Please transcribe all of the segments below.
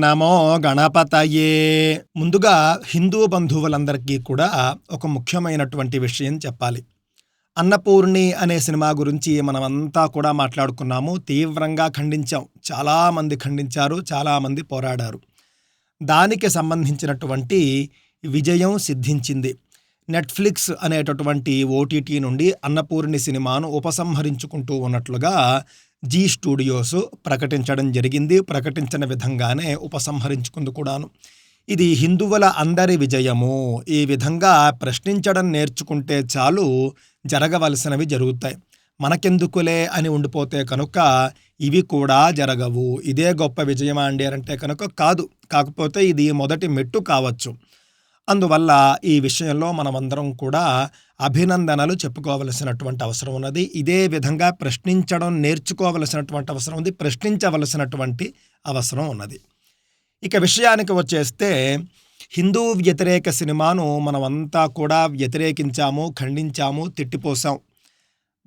నమో గణపతయే. ముందుగా హిందూ బంధువులందరికీ కూడా ఒక ముఖ్యమైనటువంటి విషయం చెప్పాలి. అన్నపూర్ణి అనే సినిమా గురించి మనమంతా కూడా మాట్లాడుకున్నాము. తీవ్రంగా ఖండించాం. చాలామంది ఖండించారు చాలామంది పోరాడారు. దానికి సంబంధించినటువంటి విజయం సిద్ధించింది. నెట్ఫ్లిక్స్ అనేటటువంటి ఓటీటీ నుండి అన్నపూర్ణి సినిమాను ఉపసంహరించుకుంటూ ఉన్నట్లుగా జీ స్టూడియోస్ ప్రకటించడం జరిగింది. ప్రకటించిన విధంగానే ఉపసంహరించుకుంది కూడాను. ఇది హిందువుల అందరి విజయము. ఈ విధంగా ప్రశ్నించడం నేర్చుకుంటే చాలు జరగవలసినవి జరుగుతాయి. మనకెందుకులే అని ఉండిపోతే కనుక ఇవి కూడా జరగవు. ఇదే గొప్ప విజయమా అండి అంటే కనుక కాదు. కాకపోతే ఇది మొదటి మెట్టు కావచ్చు. అందువల్ల ఈ విషయంలో మనమందరం కూడా అభినందనలు చెప్పుకోవలసినటువంటి అవసరం ఉన్నది. ఇదే విధంగా ప్రశ్నించడం నేర్చుకోవలసినటువంటి అవసరం ఉంది. ప్రశ్నించవలసినటువంటి అవసరం ఉన్నది. ఇక విషయానికి వచ్చేస్తే హిందూ వ్యతిరేక సినిమాను మనమంతా కూడా వ్యతిరేకించాము ఖండించాము తిట్టిపోసాం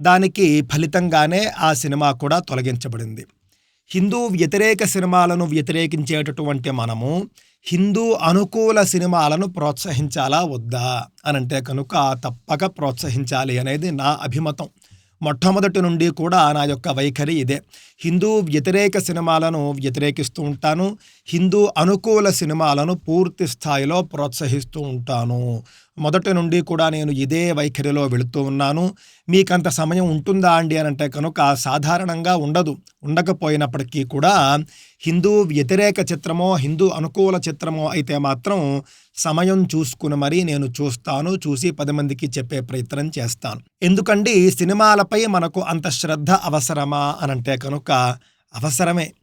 దానికి ఫలితంగానే ఆ సినిమా కూడా తొలగించబడింది. హిందూ వ్యతిరేక సినిమాలను వ్యతిరేకించేటటువంటి మనము హిందూ అనుకూల సినిమాలను ప్రోత్సహించాలా? వద్దా? అనంటే కనుక తప్పక ప్రోత్సహించాలి అనేది నా అభిమతం. మొట్టమొదటి నుండి కూడా నా యొక్క వైఖరి ఇదే. హిందూ వ్యతిరేక సినిమాలను వ్యతిరేకిస్తూ ఉంటాను. హిందూ అనుకూల సినిమాలను పూర్తి స్థాయిలో ప్రోత్సహిస్తూ ఉంటాను. మొదటి నుండి కూడా నేను ఇదే వైఖరిలో వెళుతూ ఉన్నాను. మీకంత సమయం ఉంటుందా అండి అని అంటే కనుక సాధారణంగా ఉండదు. ఉండకపోయినప్పటికీ కూడా హిందూ వ్యతిరేక చిత్రమో హిందూ అనుకూల చిత్రమో అయితే మాత్రం సమయం చూసుకుని మరీ నేను చూస్తాను చూసి పది మందికి చెప్పే ప్రయత్నం చేస్తాను. ఎందుకండి సినిమాలపై మనకు అంత శ్రద్ధ అవసరమా అనంటే కనుక అవసరమే.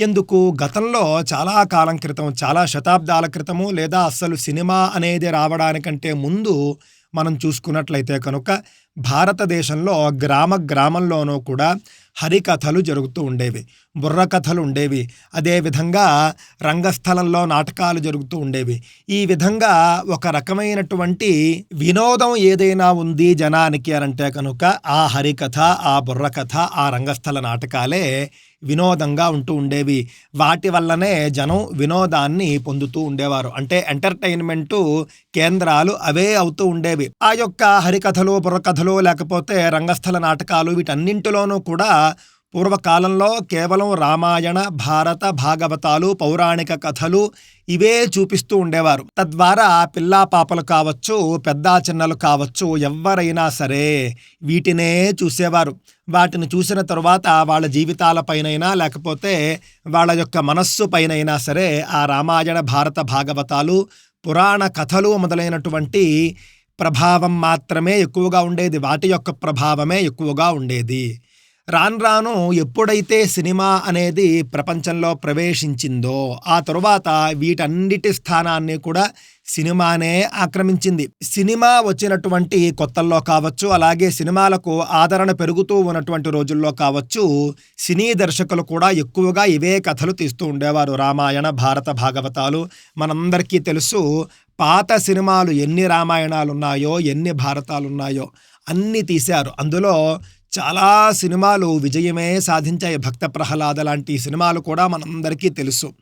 ఎందుకు? గతంలో చాలా కాలం క్రితం చాలా శతాబ్దాల క్రితము లేదా అస్సలు సినిమా అనేది రావడానికంటే ముందు మనం చూసుకున్నట్లయితే కనుక భారతదేశంలో గ్రామ గ్రామంలోనూ కూడా హరికథలు జరుగుతూ ఉండేవి. బుర్రకథలు ఉండేవి. అదేవిధంగా రంగస్థలంలో నాటకాలు జరుగుతూ ఉండేవి. ఈ విధంగా ఒక రకమైనటువంటి వినోదం ఏదైనా ఉంది జనానికి అనంటే కనుక ఆ హరికథ ఆ బుర్రకథ ఆ రంగస్థల నాటకాలే వినోదంగా ఉంటూ ఉండేవి. వాటి వల్లనే జనం వినోదాన్ని పొందుతూ ఉండేవారు. అంటే ఎంటర్టైన్మెంటు కేంద్రాలు అవే అవుతూ ఉండేవి. ఆ యొక్క హరికథలు బుర్రకథలు లేకపోతే రంగస్థల నాటకాలు వీటన్నింటిలోనూ కూడా పూర్వకాలంలో కేవలం రామాయణ భారత భాగవతాలు పౌరాణిక కథలు ఇవే చూపిస్తూ ఉండేవారు. తద్వారా పిల్లా పాపలు కావచ్చు పెద్ద చిన్నలు కావచ్చు ఎవరైనా సరే వీటినే చూసేవారు. వాటిని చూసిన తరువాత వాళ్ళ జీవితాలపైనైనా లేకపోతే వాళ్ళ యొక్క మనస్సు పైనైనా సరే ఆ రామాయణ భారత భాగవతాలు పురాణ కథలు మొదలైనటువంటి ప్రభావం మాత్రమే ఎక్కువగా ఉండేది. వాటి యొక్క ప్రభావమే ఎక్కువగా ఉండేది. రాను రాను ఎప్పుడైతే సినిమా అనేది ప్రపంచంలో ప్రవేశించిందో ఆ తరువాత వీటన్నిటి స్థానాన్ని కూడా సినిమానే ఆక్రమించింది. సినిమా వచ్చినటువంటి కొత్తల్లో కావచ్చు అలాగే సినిమాలకు ఆదరణ పెరుగుతూ ఉన్నటువంటి రోజుల్లో కావచ్చు సినీ దర్శకులు కూడా ఎక్కువగా ఇవే కథలు తీస్తూ ఉండేవారు. రామాయణ భారత భాగవతాలు మనందరికీ తెలుసు పాత సినిమాలు ఎన్ని రామాయణాలు ఉన్నాయో ఎన్ని భారతాలు ఉన్నాయో అన్నీ తీశారు. అందులో చాలా సినిమాలు విజయమే సాధించాయి. భక్త ప్రహ్లాద లాంటి సినిమాలు కూడా మనందరికీ తెలుసు.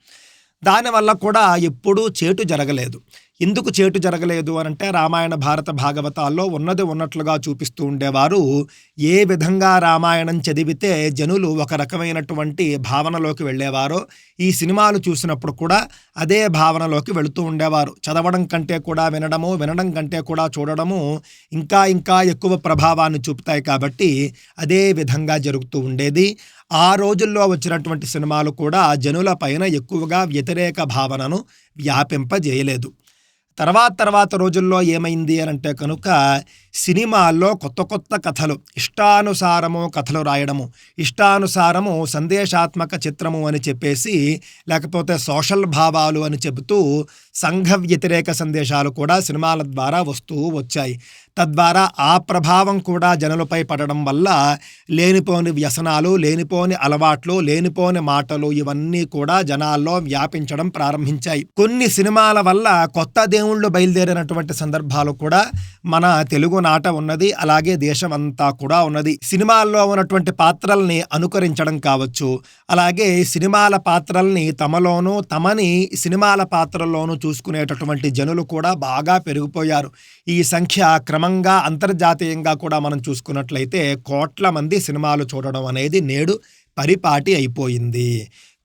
దానివల్ల కూడా ఎప్పుడూ చేటు జరగలేదు. ఎందుకు చేటు జరగలేదు అని అంటే రామాయణ భారత భాగవతాల్లో ఉన్నది ఉన్నట్లుగా చూపిస్తూ ఉండేవారు. ఏ విధంగా రామాయణం చదివితే జనులు ఒక రకమైనటువంటి భావనలోకి వెళ్ళేవారో ఈ సినిమాలు చూసినప్పుడు కూడా అదే భావనలోకి వెళుతూ ఉండేవారు. చదవడం కంటే కూడా వినడము వినడం కంటే కూడా చూడడము ఇంకా ఇంకా ఎక్కువ ప్రభావాన్ని చూపుతాయి కాబట్టి అదే విధంగా జరుగుతూ ఉండేది. ఆ రోజుల్లో వచ్చినటువంటి సినిమాలు కూడా జనుల పైన ఎక్కువగా వ్యతిరేక భావనను వ్యాపింపజేయలేదు. తర్వాత తర్వాత రోజుల్లో ఏమైంది అని అంటే కనుక సినిమాల్లో కొత్త కొత్త కథలు ఇష్టానుసారము కథలు రాయడము ఇష్టానుసారము సందేశాత్మక చిత్రము అని చెప్పేసి లేకపోతే సోషల్ భావాలు అని చెబుతూ సంఘ వ్యతిరేక సందేశాలు కూడా సినిమాల ద్వారా వస్తూ వచ్చాయి. తద్వారా ఆ ప్రభావం కూడా జనులపై పడడం వల్ల లేనిపోని వ్యసనాలు లేనిపోని అలవాట్లు లేనిపోని మాటలు ఇవన్నీ కూడా జనాల్లో వ్యాపించడం ప్రారంభించాయి. కొన్ని సినిమాల వల్ల కొత్త దేవుళ్ళు బయలుదేరినటువంటి సందర్భాలు కూడా మన తెలుగు నాట ఉన్నది అలాగే దేశం అంతా కూడా ఉన్నది. సినిమాల్లో ఉన్నటువంటి పాత్రల్ని అనుకరించడం కావచ్చు అలాగే సినిమాల పాత్రల్ని తమలోనూ తమని సినిమాల పాత్రల్లోనూ చూసుకునేటటువంటి జనులు కూడా బాగా పెరిగిపోయారు. ఈ సంఖ్య క్రమంగా అంతర్జాతీయంగా కూడా మనం చూసుకున్నట్లయితే కోట్ల మంది సినిమాలు చూడడం అనేది నేడు పరిపాటి అయిపోయింది.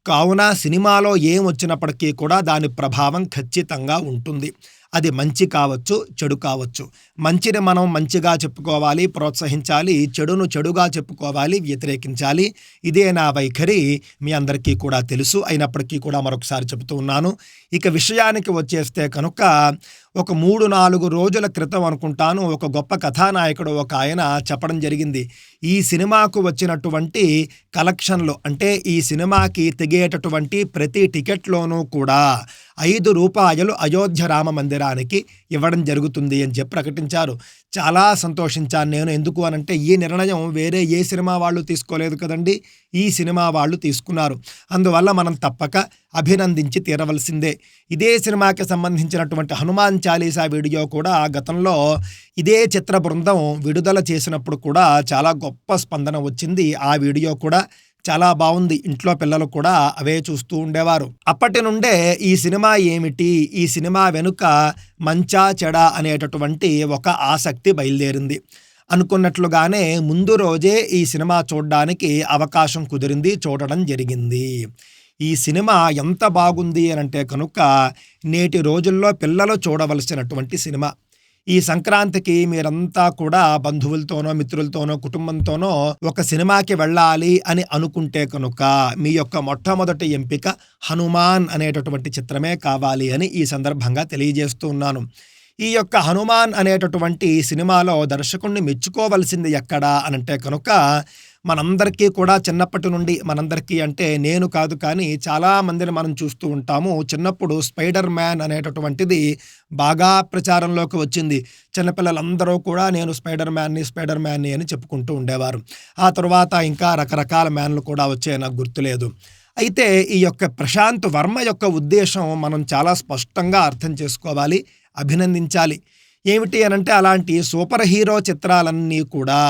కావున సినిమాలో ఏం వచ్చినప్పటికీ కూడా దాని ప్రభావం ఖచ్చితంగా ఉంటుంది. అది మంచి కావచ్చు చెడు కావచ్చు. మంచిని మనం మంచిగా చెప్పుకోవాలి ప్రోత్సహించాలి చెడును చెడుగా చెప్పుకోవాలి వ్యతిరేకించాలి. ఇదే నా వైఖరి. మీ అందరికీ కూడా తెలుసు. అయినప్పటికీ కూడా మరొకసారి చెబుతూ ఉన్నాను. ఇక విషయానికి వచ్చేస్తే కనుక ఒక మూడు నాలుగు రోజుల క్రితం అనుకుంటాను ఒక గొప్ప కథానాయకుడు ఒక ఆయన చెప్పడం జరిగింది. ఈ సినిమాకు వచ్చినటువంటి కలెక్షన్లు అంటే ఈ సినిమాకి తెగేటటువంటి ప్రతి టికెట్లోనూ కూడా ఐదు రూపాయలు అయోధ్య రామ మందిరానికి ఇవ్వడం జరుగుతుంది అని చెప్పి ప్రకటించారు. చాలా సంతోషించాను నేను. ఎందుకు అనంటే ఈ నిర్ణయం వేరే ఏ సినిమా వాళ్ళు తీసుకోలేదు కదండి. ఈ సినిమా వాళ్ళు తీసుకున్నారు. అందువల్ల మనం తప్పక అభినందించి తీరవలసిందే. ఇదే సినిమాకి సంబంధించినటువంటి హనుమాన్ చాలీసా వీడియో కూడా గతంలో ఇదే చిత్ర బృందం విడుదల చేసినప్పుడు కూడా చాలా గొప్ప స్పందన వచ్చింది. ఆ వీడియో కూడా చాలా బాగుంది. ఇంట్లో పిల్లలు కూడా అవే చూస్తూ ఉండేవారు. అప్పటి నుండే ఈ సినిమా ఏమిటి? ఈ సినిమా వెనుక మంచా చెడ అనేటటువంటి ఒక ఆసక్తి బయలుదేరింది. అనుకున్నట్లుగానే ముందు రోజే ఈ సినిమా చూడడానికి అవకాశం కుదిరింది చూడడం జరిగింది. ఈ సినిమా ఎంత బాగుంది అని అంటే కనుక నేటి రోజుల్లో పిల్లలు చూడవలసినటువంటి సినిమా. ఈ సంక్రాంతికి మీరంతా కూడా బంధువులతోనో మిత్రులతోనో కుటుంబంతోనో ఒక సినిమాకి వెళ్ళాలి అని అనుకుంటే కనుక మీ యొక్క మొట్టమొదటి ఎంపిక హనుమాన్ అనేటటువంటి చిత్రమే కావాలి అని ఈ సందర్భంగా తెలియజేస్తున్నాను ఈ యొక్క హనుమాన్ అనేటటువంటి సినిమాలో దర్శకుణ్ణి మెచ్చుకోవలసింది ఎక్కడా అనంటే కనుక మనందరికీ కూడా చిన్నప్పటి నుండి మనందరికీ అంటే నేను కాదు కానీ చాలా మందిని మనం చూస్తూ ఉంటాము. చిన్నప్పుడు స్పైడర్ మ్యాన్ అనేటటువంటిది బాగా ప్రచారంలోకి వచ్చింది. చిన్నపిల్లలందరూ కూడా నేను స్పైడర్ మ్యాన్ని స్పైడర్ మ్యాన్ని అని చెప్పుకుంటూ ఉండేవారు. ఆ తర్వాత ఇంకా రకరకాల మ్యాన్లు కూడా వచ్చాయి నాకు గుర్తులేదు. అయితే ఈ యొక్క ప్రశాంత్ వర్మ యొక్క ఉద్దేశం మనం చాలా స్పష్టంగా అర్థం చేసుకోవాలి అభినందించాలి. ఏమిటి అనంటే అలాంటి సూపర్ హీరో చిత్రాలన్నీ కూడా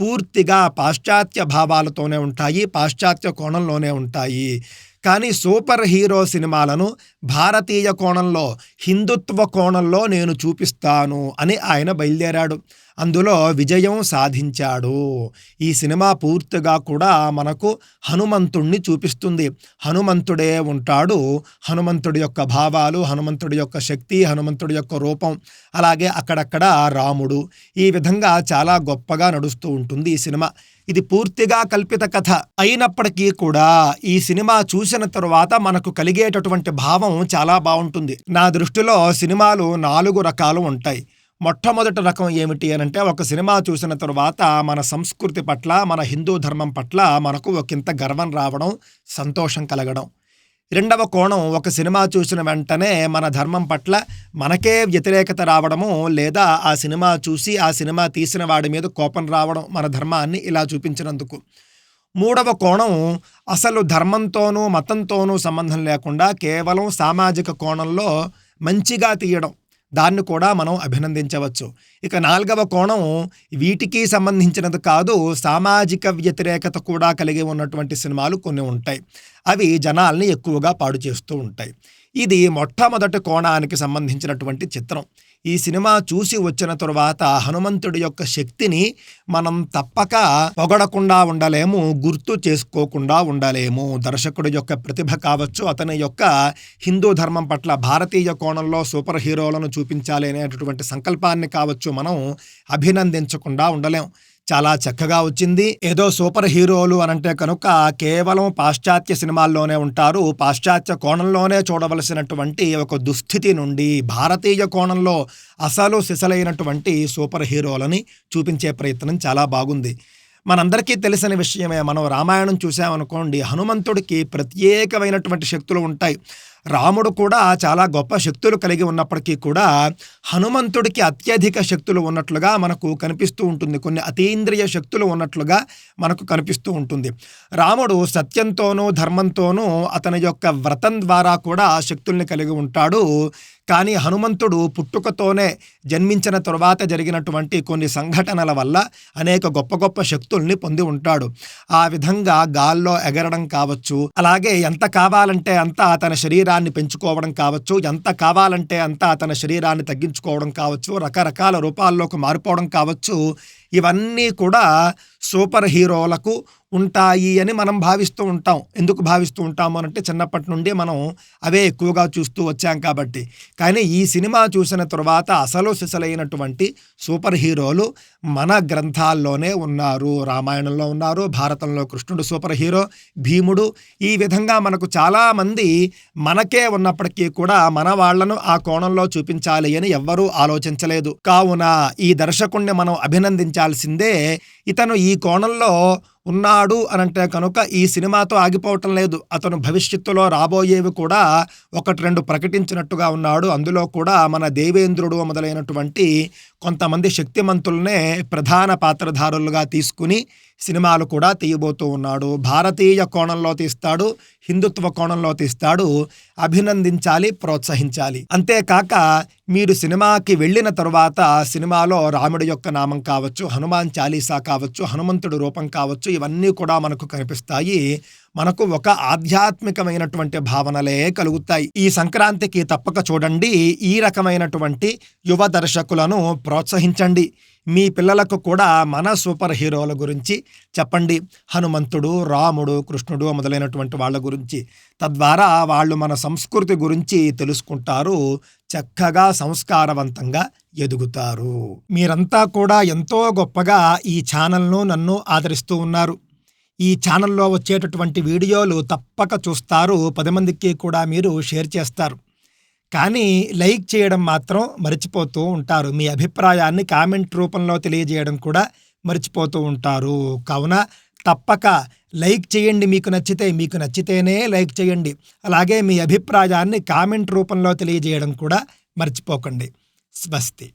పూర్తిగా పాశ్చాత్య భావాలతోనే ఉంటాయి పాశ్చాత్య కోణంలోనే ఉంటాయి. కానీ సూపర్ హీరో సినిమాలను భారతీయ కోణంలో హిందుత్వ కోణంలో నేను చూపిస్తాను అని ఆయన బయలుదేరాడు. అందులో విజయం సాధించాడు. ఈ సినిమా పూర్తిగా కూడా మనకు హనుమంతుణ్ణి చూపిస్తుంది. హనుమంతుడే ఉంటాడు. హనుమంతుడి యొక్క భావాలు హనుమంతుడి యొక్క శక్తి హనుమంతుడి యొక్క రూపం అలాగే అక్కడక్కడ రాముడు. ఈ విధంగా చాలా గొప్పగా నడుస్తూ ఉంటుంది ఈ సినిమా. ఇది పూర్తిగా కల్పిత కథ అయినప్పటికీ కూడా ఈ సినిమా చూసిన తరువాత మనకు కలిగేటటువంటి భావం చాలా బాగుంటుంది. నా దృష్టిలో సినిమాలు నాలుగు రకాలు ఉంటాయి. మొట్టమొదటి రకం ఏమిటి అని అంటే ఒక సినిమా చూసిన తరువాత మన సంస్కృతి పట్ల మన హిందూ ధర్మం పట్ల మనకు ఒకంత గర్వం రావడం సంతోషం కలగడం. రెండవ కోణం ఒక సినిమా చూసిన వెంటనే మన ధర్మం పట్ల మనకే వ్యతిరేకత రావడము లేదా ఆ సినిమా చూసి ఆ సినిమా తీసిన వాడి మీద కోపం రావడం మన ధర్మాన్ని ఇలా చూపించినందుకు. మూడవ కోణం అసలు ధర్మంతోనూ మతంతోనూ సంబంధం లేకుండా కేవలం సామాజిక కోణంలో మంచిగా తీయడం. దాన్ని కూడా మనం అభినందించవచ్చు. ఇక నాలుగవ కోణం వీటికి సంబంధించినది కాదు సామాజిక వ్యతిరేకత కూడా కలిగి ఉన్నటువంటి సినిమాలు కొన్ని ఉంటాయి. అవి జనాల్ని ఎక్కువగా పాడు చేస్తూ ఉంటాయి. ఇది మొట్టమొదటి కోణానికి సంబంధించినటువంటి చిత్రం. ఈ సినిమా చూసి వచ్చిన తరువాత హనుమంతుడి యొక్క శక్తిని మనం తప్పక పొగడకుండా ఉండలేము గుర్తు చేసుకోకుండా ఉండలేము. దర్శకుడి యొక్క ప్రతిభ కావచ్చు అతని యొక్క హిందూ ధర్మం పట్ల భారతీయ కోణంలో సూపర్ హీరోలను చూపించాలి అనేటటువంటి సంకల్పాన్ని కావచ్చు మనం అభినందించకుండా ఉండలేం. చాలా చక్కగా వచ్చింది. ఏదో సూపర్ హీరోలు అనంటే కనుక కేవలం పాశ్చాత్య సినిమాల్లోనే ఉంటారు. పాశ్చాత్య కోణంలోనే చూడవలసినటువంటి ఒక దుస్థితి నుండి భారతీయ కోణంలో అసలు సిసలైనటువంటి సూపర్ హీరోలని చూపించే ప్రయత్నం చాలా బాగుంది. మనందరికీ తెలిసిన విషయమే. మనం రామాయణం చూసామనుకోండి హనుమంతుడికి ప్రత్యేకమైనటువంటి శక్తులు ఉంటాయి. రాముడు కూడా చాలా గొప్ప శక్తులు కలిగి ఉన్నప్పటికీ కూడా హనుమంతుడికి అత్యధిక శక్తులు ఉన్నట్లుగా మనకు కనిపిస్తూ ఉంటుంది. కొన్ని అతీంద్రియ శక్తులు ఉన్నట్లుగా మనకు కనిపిస్తూ ఉంటుంది. రాముడు సత్యంతోనూ ధర్మంతోనూ అతని యొక్క వ్రతం ద్వారా కూడా ఆ శక్తుల్ని కలిగి ఉంటాడు. కానీ హనుమంతుడు పుట్టుకతోనే జన్మించిన తరువాత జరిగినటువంటి కొన్ని సంఘటనల వల్ల అనేక గొప్ప గొప్ప శక్తుల్ని పొంది ఉంటాడు. ఆ విధంగా గాల్లో ఎగరడం కావచ్చు అలాగే ఎంత కావాలంటే అంత తన శరీరాన్ని పెంచుకోవడం కావచ్చు ఎంత కావాలంటే అంత తన శరీరాన్ని తగ్గించుకోవడం కావచ్చు రకరకాల రూపాల్లోకి మారిపోవడం కావచ్చు ఇవన్నీ కూడా సూపర్ హీరోలకు ఉంటాయి అని మనం భావిస్తూ ఉంటాం. ఎందుకు భావిస్తూ ఉంటాము అంటే చిన్నప్పటి నుండి మనం అవే ఎక్కువగా చూస్తూ వచ్చాం కాబట్టి. కానీ ఈ సినిమా చూసిన తరువాత అసలు సిసలైనటువంటి సూపర్ హీరోలు మన గ్రంథాల్లోనే ఉన్నారు. రామాయణంలో ఉన్నారు భారతంలో కృష్ణుడు సూపర్ హీరో భీముడు. ఈ విధంగా మనకు చాలామంది మనకే ఉన్నప్పటికీ కూడా మన వాళ్ళను ఆ కోణంలో చూపించాలి అని ఎవ్వరూ ఆలోచించలేదు. కావున ఈ దర్శకుణ్ణి మనం అభినందించాల్సిందే ఇతను ఈ కోణంలో ఉన్నాడు అనంటే కనుక ఈ సినిమాతో ఆగిపోవటం లేదు. అతను భవిష్యత్తులో రాబోయేవి కూడా ఒకటి రెండు ప్రకటించినట్టుగా ఉన్నాడు. అందులో కూడా మన దేవేంద్రుడు మొదలైనటువంటి కొంతమంది శక్తిమంతులనే ప్రధాన పాత్రధారులుగా తీసుకుని సినిమాలు కూడా తీయబోతూ ఉన్నాడు. భారతీయ కోణంలో తీస్తాడు హిందుత్వ కోణంలో తీస్తాడు. అభినందించాలి ప్రోత్సహించాలి. అంతేకాక మీరు సినిమాకి వెళ్ళిన తరువాత సినిమాలో రాముడి యొక్క నామం కావచ్చు హనుమాన్ చాలీసా కావచ్చు హనుమంతుడి రూపం కావచ్చు ఇవన్నీ కూడా మనకు కనిపిస్తాయి. మనకు ఒక ఆధ్యాత్మికమైనటువంటి భావనలే కలుగుతాయి. ఈ సంక్రాంతికి తప్పక చూడండి. ఈ రకమైనటువంటి యువ దర్శకులను ప్రోత్సహించండి. మీ పిల్లలకు కూడా మన సూపర్ హీరోల గురించి చెప్పండి. హనుమంతుడు రాముడు కృష్ణుడు మొదలైనటువంటి వాళ్ళ గురించి. తద్వారా వాళ్ళు మన సంస్కృతి గురించి తెలుసుకుంటారు. చక్కగా సంస్కారవంతంగా ఎదుగుతారు. మీరంతా కూడా ఎంతో గొప్పగా ఈ ఛానల్ను నన్ను ఆదరిస్తూ ఉన్నారు. ఈ ఛానల్లో వచ్చేటటువంటి వీడియోలు తప్పక చూస్తారు. పది మందికి కూడా మీరు షేర్ చేస్తారు. కానీ లైక్ చేయడం మాత్రం మర్చిపోతూ ఉంటారు. మీ అభిప్రాయాన్ని కామెంట్ రూపంలో తెలియజేయడం కూడా మర్చిపోతూ ఉంటారు. కావున తప్పక లైక్ చేయండి. మీకు నచ్చితే మీకు నచ్చితేనే లైక్ చేయండి. అలాగే మీ అభిప్రాయాన్ని కామెంట్ రూపంలో తెలియజేయడం కూడా మర్చిపోకండి. స్వస్తి.